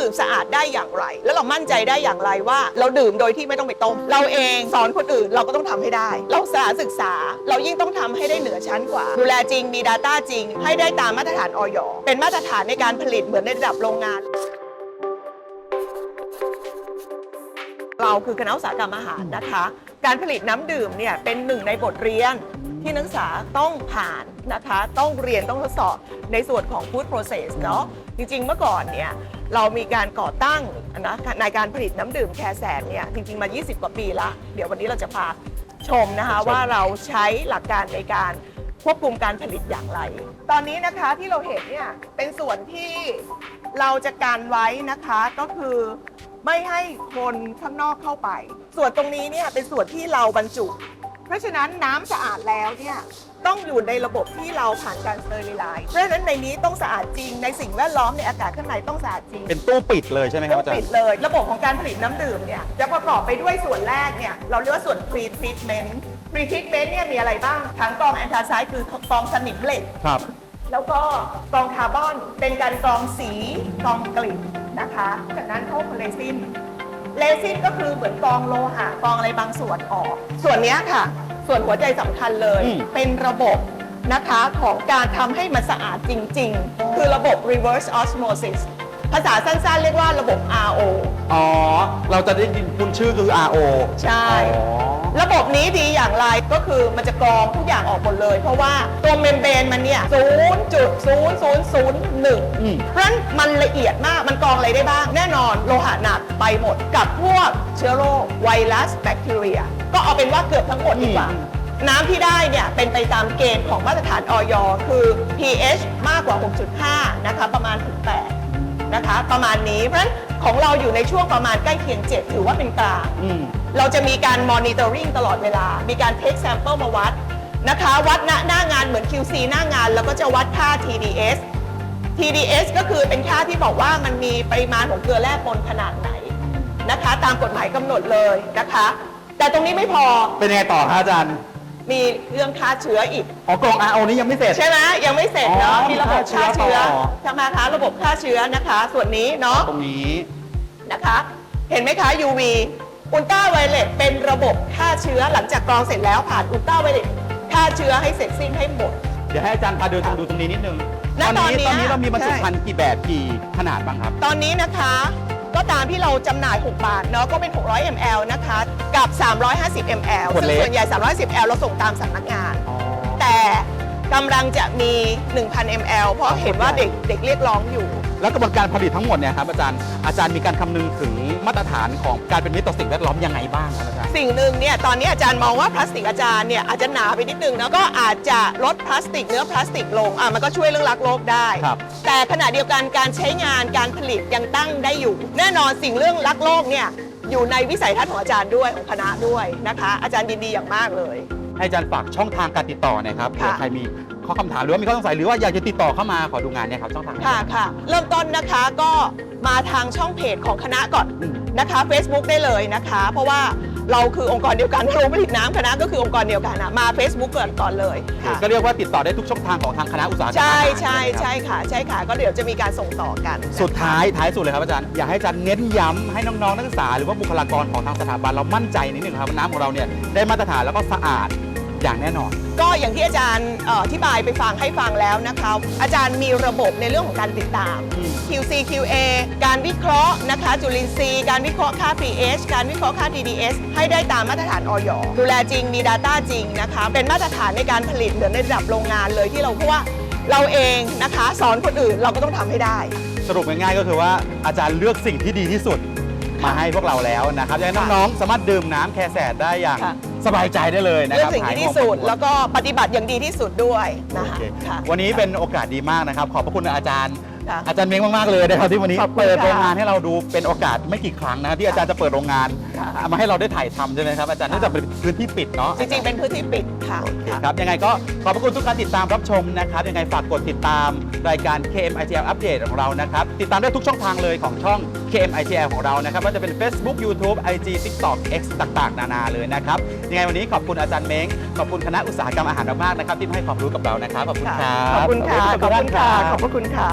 ดื่มสะอาดได้อย่างไร แล้วเรามั่นใจได้อย่างไรว่า เราดื่มโดยที่ไม่ต้องไปต้ม เราเองสอนคนอื่นเราก็ต้องทำให้ได้ เราสาศึกษา เรายิ่งต้องทำให้ได้เหนือชั้นกว่า ดูแลจริงมี Data จริง ให้ได้ตามมาตรฐานออยเป็นมาตรฐานในการผลิตเหมือนในระดับโรงงานเราคือคณะอุตสาหกรรมอาหารนะคะ การผลิตน้ำดื่มเนี่ยเป็นหนึ่งในบทเรียน ที่นักศึกษาต้องผ่านนะคะต้องเรียนต้องทดสอบในส่วนของ food process เนาะจริง ๆ เมื่อก่อนเนี่ยเรามีการก่อตั้งนะในการผลิตน้ำดื่มแคแสนเนี่ยจริง ๆ มา 20 กว่าปีละเดี๋ยววันนี้เราจะพาชมนะคะชมว่าเราใช้หลักการในการควบคุมการผลิตอย่างไร ตอนนี้นะคะที่เราเห็นเนี่ยเป็นส่วนที่เราจะการไว้นะคะก็คือไม่ให้คนข้างนอกเข้าไป ส่วนตรงนี้เนี่ยเป็นส่วนที่เราบรรจุ เพราะฉะนั้นน้ำสะอาดแล้วเนี่ยต้องอยู่ในระบบที่เราผ่านการสเตอริไลซ์เพราะฉะนั้นในนี้ต้องสะอาดจริง ในสิ่งแวดล้อมในอากาศข้างในต้องสะอาดจริง เป็นตู้ปิดเลยใช่ไหมครับต้องอาจารปิดย์ เลยระบบของการผลิตน้ำดื่มเนี่ยจะประกอบไปด้วยส่วนแรกเนี่ยเราเรียกว่าส่วน pre treatment pre treatment เนี่ยมีอะไรบ้างถังกรองแอนทาไซด์คือกรองสนิมเหล็ก ครับ แล้วก็กรองคาร์บอนเป็นการกรองสีกรองกลิ่นนะคะ จากนั้นเข้าเรซิน เรซินก็คือเหมือนกรองโลหะกรองอะไรบางส่วนออก ส่วนเนี้ยค่ะ ส่วนหัวใจสำคัญเลย อืม เป็นระบบนะคะของการทำให้มันสะอาดจริง ๆ คือระบบ reverse osmosis ภาษาสั้นๆ เรียกว่าระบบ RO อ๋อ เราจะได้ยินคุณชื่อคือ RO ใช่ อ๋อระ บบนี้ดีอย่างไรก็คือมันจะกรองทุกอย่างออกหมดเลย เพราะว่าตัวเมมเบรนมันเนี่ย0.0001อืมเพราะฉะนั้นมันละเอียดมากมันกรองอะไรได้บ้าง แน่นอนโลหะหนักไปหมดกับพวกเชื้อโรคไวรัสแบคทีเรีย ก็เอาเป็นว่าเกือบทั้งหมดดีกว่า น้ำที่ได้เนี่ยเป็นไปตามเกณฑ์ของมาตรฐานออยคือ pH มากกว่า 6.5 นะคะประมาณถึง8 นะคะ ประมาณนี้เพราะฉะนั้นของเราอยู่ในช่วงประมาณใกล้เคียง 7 ถือว่าเป็นกลางอืม เราจะมีการมอนิเตอร์ i ิ g ตลอดเวลา มีการเทคแซมเปิลมาวัดนะคะ วัดหน้าหน้างานเหมือน QC หน้างาน แล้วก็จะวัดค่า TDS TDS ก็คือเป็นค่าที่บอกว่ามันมีปริมาณของเกลือแร่ปนขนาดไหนนะคะ ตามกฎหมายกำหนดเลยนะคะ แต่ตรงนี้ไม่พอ เป็นยังไงต่อครับอาจารย์ มีเรื่องฆ่าเชื้ออีก อ๋อกล่อง RO นี้ยังไม่เสร็จ ใช่ไหมยังไม่เสร็จเนาะอ๋อมีระบบฆ่าเชื้อฆ่าเชื้อต่อใช่ไหมคะระบบฆ่าเชื้อนะคะ ส่วนนี้เนาะ ตรงนี้ นะคะ เห็นไหมคะ UV อุลตราไวเลตเป็นระบบฆ่าเชื้อหลังจากกรองเสร็จแล้วผ่านอุลตราไวเลตฆ่าเชื้อให้เสร็จสิ้นให้หมด เดี๋ยวให้อาจารย์พาเดินดูตรงนี้นิดนึงณตอนเนี้ยตอนนี้เรามีบรรจุใช่ ภัณฑ์กี่แบบกี่ขนาดบ้างครับ ตอนนี้นะคะ ก็ตามที่เราจำหน่าย 6 บาทเนาะก็เป็น 600 ml นะคะ กับ 350 ml ขวดซึ่งเล็ก ส่วนใหญ่310 ml เราส่งตามสำนักงาน แต่กำลังจะมี 1,000 ml เพราะเห็นว่าเด็กเด็กเรียกร้องอยู่ แล้วกระบวนการผลิตทั้งหมดเนี่ยครับอาจารย์อาจารย์มีการคำนึงถึงมาตรฐานของการเป็นมิตรต่อสิ่งแวดล้อมยังไงบ้างครับอาจารย์ สิ่งหนึ่งเนี่ยตอนนี้อาจารย์มองว่าพลาสติกอาจารย์เนี่ยอาจจะหนาไปนิดนึงนะก็อาจจะลดพลาสติกเนื้อพลาสติกลงอะมันก็ช่วยเรื่องรักโลกได้ ครับ แต่ขณะเดียวกันการใช้งานการผลิตยังตั้งได้อยู่ แน่นอนสิ่งเรื่องรักโลกเนี่ยอยู่ในวิสัยทัศน์ของอาจารย์ด้วยของคณะด้วยนะคะ อาจารย์ยินดีอย่างมากเลย ให้อาจารย์ฝากช่องทางการติดต่อหน่อยครับเผื่อค่ะ ใครมี ข้อคำถามหรือว่ามีข้อสงสัยหรือว่าอยากจะติดต่อเข้ามาขอดูงานเนี่ยครับช่องทางไหน ค่ะค่ะ เริ่มต้นนะคะก็มาทางช่องเพจของคณะก่อนอืม นะคะ Facebook ได้เลยนะคะ เพราะว่าเราคือองค์กรเดียวกันโรงผลิตน้ำคณะก็คือองค์กรเดียวกันนะมา Facebook ก่อนก่อนเลยค่ะก็เรียกว่าติดต่อได้ทุกช่องทางของทางคณะอุตสาหกรรมใช่อาหารใช่ไหมครับ ใช่ค่ะ ใช่ค่ะ ก็เดี๋ยวจะมีการส่งต่อกันสุดท้ายท้ายสุดเลยครับอาจารย์ อยากให้อาจารย์เน้นย้ำให้น้องๆนักศึกษาหรือว่าบุคลากรของทางสถาบันเรามั่นใจนิดหนึ่งครับว่าน้ำของเราเนี่ยได้มาตรฐานแล้วก็สะอาด อย่างแน่นอน ก็อย่างที่อาจารย์เอ่ออธิบายไปฟังให้ฟังแล้วนะคะ อาจารย์มีระบบในเรื่องของการติดตามอืม QC QA การวิเคราะห์นะคะจุลินทรีย์การวิเคราะห์ค่า pH การวิเคราะห์ค่า TDS ให้ได้ตามมาตรฐานออยดูแลจริงมี Data จริงนะคะเป็นมาตรฐานในการผลิตเหมือนในระดับโรงงานเลยที่เราเพราะว่าเราเองนะคะ สอนคนอื่นเราก็ต้องทำให้ได้ สรุปง่ายๆก็คือว่าอาจารย์เลือกสิ่งที่ดีที่สุดมาให้พวกเราแล้วนะครับดังนั้นน้องๆสามารถดื่มน้ำแคแสดได้อย่างค่ะ สบายใจได้เลยนะเลืคอกรับสิ่งที่หายดีห่วงสุดกังวลแล้วก็ปฏิบัติอย่างดีที่สุดด้วยนะโอคะเคค่ะ วันนี้เป็นโอกาสดีมากนะครับ ขอบพระคุณอาจารย์ ค่ะอาจารย์เม้งมากๆเลยนะครับที่วันนี้ขอบคุณเปิดค่ะ โรงงานให้เราดูเป็นโอกาสไม่กี่ครั้งนะครับที่อาจารย์จะเปิดโรงงาน ค่ะมาให้เราได้ถ่ายทำใช่ไหมครับอาจารย์ค่ะเนื่องจากเป็นพื้นที่ปิดเนาะจริงๆ เป็นพื้นที่ปิดค่ะโอเคครับยังไงก็ขอบพระคุณทุกการติดตามรับชมนะครับยังไงฝากกดติดตามรายการ KMITL อัปเดตของเรานะครับติดตามได้ทุกช่องทางเลยของช่อง KMITL ของเรานะครับว่าจะเป็น Facebook YouTube IG TikTok X ต่างๆ นานาเลยนะครับยังไงวันนี้ขอบคุณอาจารย์เม้งขอบคุณคณะอุตสาหกรรมอาหารมากๆนะครับที่มาให้ความรู้กับเรานะครับขอบคุณครับขอบคุณค่ะขอบคุณค่ะขอบพระคุณค่ะ